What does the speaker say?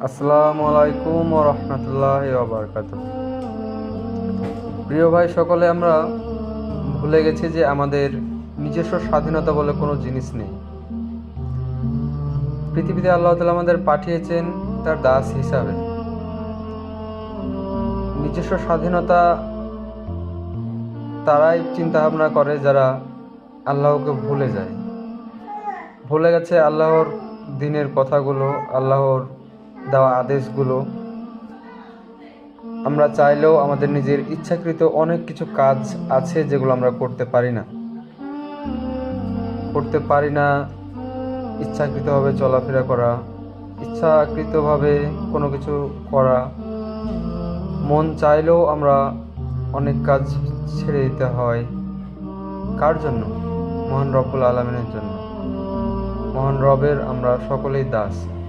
আসসালামু আলাইকুম ও রহমতুল্লাহ প্রিয় ভাই, সকলে, আমরা ভুলে গেছি যে আমাদের নিজস্ব স্বাধীনতা বলে কোনো জিনিস নেই। পৃথিবীতে আল্লাহ তালা আমাদের পাঠিয়েছেন তার দাস হিসাবে। নিজস্ব স্বাধীনতা তারাই চিন্তা ভাবনা করে যারা আল্লাহকে ভুলে যায়। ভুলে গেছে আল্লাহর দিনের কথাগুলো, আল্লাহর দেওয়া আদেশগুলো। আমরা চাইলেও আমাদের নিজের ইচ্ছাকৃত অনেক কিছু কাজ আছে যেগুলো আমরা করতে পারি না। করতে পারি না, ইচ্ছাকৃতভাবে চলাফেরা করা, ইচ্ছাকৃতভাবে কোনো কিছু করা। মন চাইলেও আমরা অনেক কাজ ছেড়ে দিতে হয়। কার জন্য? মহান রব্বুল আলমিনের জন্য। মহান রবের আমরা সকলেই দাস।